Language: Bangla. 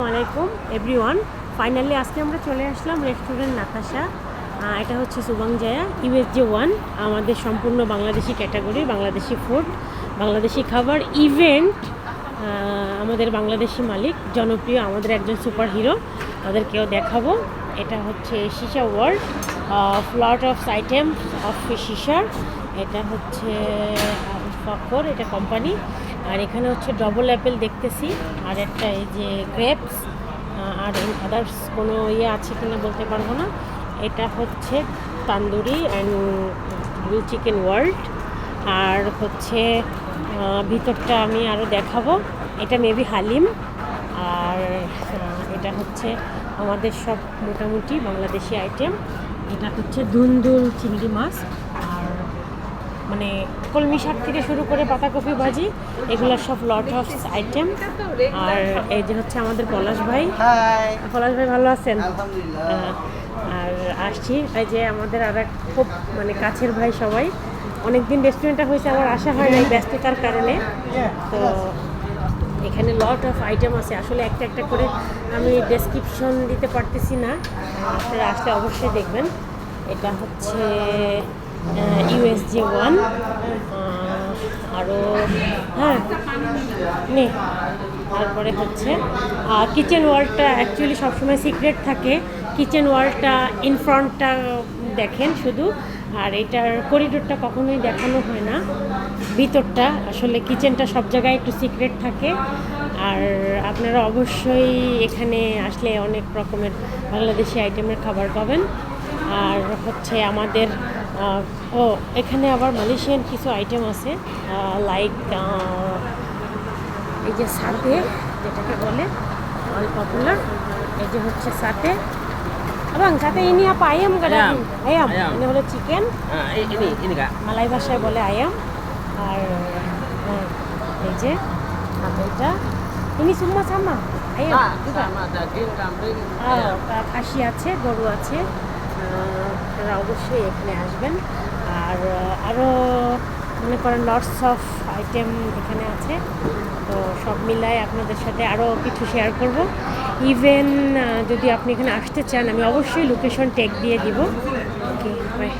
আলাইকুম এভরিওয়ান ফাইনালি আজকে আমরা চলে আসলাম রেস্টুরেন্ট নাতাশা এটা হচ্ছে সুবাংজায়া ইউএসজে ওয়ান আমাদের সম্পূর্ণ বাংলাদেশি ক্যাটাগরি বাংলাদেশি ফুড বাংলাদেশি খাবার ইভেন্ট আমাদের বাংলাদেশি মালিক, জনপ্রিয়, আমাদের একজন সুপার হিরো তাদেরকেও দেখাবো। এটা হচ্ছে শিশা ওয়ার্ল্ড ফ্লট অফ আইটেম অফ শিশার এটা হচ্ছে ফখর, এটা কোম্পানি আর এখানে হচ্ছে ডবল অ্যাপেল দেখতেছি। আর একটা এই যে গ্রেপস আর আদার্স কোনো ইয়ে আছে কিনা বলতে পারব না। এটা হচ্ছে tandoori and grill chicken world আর হচ্ছে ভিতরটা আমি আরও দেখাবো। এটা মেবি হালিম। আর এটা হচ্ছে আমাদের সব মোটামুটি বাংলাদেশি আইটেম এটা হচ্ছে ধুন্দুল চিংড়ি মাছ। মানে কলমি শাক থেকে শুরু করে পাতাকপি ভাজি এগুলো সব লট অফ আইটেম আর এই যে হচ্ছে আমাদের পলাশ ভাই। পলাশ ভাই ভালো আছেন? আর আসছি। এই যে আমাদের আর এক খুব মানে কাছের ভাই সবাই। অনেকদিন রেস্টুরেন্টটা হয়েছে আমার আসা হয় নাই ব্যস্ততার কারণে। তো এখানে লট অফ আইটেম আছে। আসলে একটা একটা করে আমি ডেসক্রিপশন দিতে পারতেছি না। আপনারা আসলে অবশ্যই দেখবেন। এটা হচ্ছে ইউএসজে ওয়ান আরও হ্যাঁ নে, তারপরে হচ্ছে কিচেন ওয়ালটা অ্যাকচুয়ালি সবসময় সিক্রেট থাকে। কিচেন ওয়ালটা ইন ফ্রন্টটা দেখেন শুধু, আর এটার করিডোরটা কখনোই দেখানো হয় না। ভিতরটা, আসলে কিচেনটা সব জায়গায় একটু সিক্রেট থাকে। আর আপনারা অবশ্যই এখানে আসলে অনেক রকমের বাংলাদেশি আইটেমের খাবার পাবেন। আর হচ্ছে আমাদের ও এখানে আবার মালয়েশিয়ান কিছু আইটেম আছে লাইক এই যে সাথে যেটাকে বলে অল পপুলার এই যে হচ্ছে সাথে এবং সাথে ইনি আপা আয়াম কাটা Ayam. আয়াম Ayam. ini হলো চিকেন ini ini kak. মালাই ভাষায় বলে আয়াম আর হ্যাঁ, এই যে আর এটা ইনি সুম্মা Samaa আয়াম Ah, sama daging kambing. আহ, খাসি আছে গরু আছে আপনারা অবশ্যই এখানে আসবেন। আর আরও মনে করেন লটস অফ আইটেম এখানে আছে। তো সব মিলায় আপনাদের সাথে আরও কিছু শেয়ার করব। ইভেন যদি আপনি এখানে আসতে চান, আমি অবশ্যই লোকেশন টেক দিয়ে দিব। Okay bye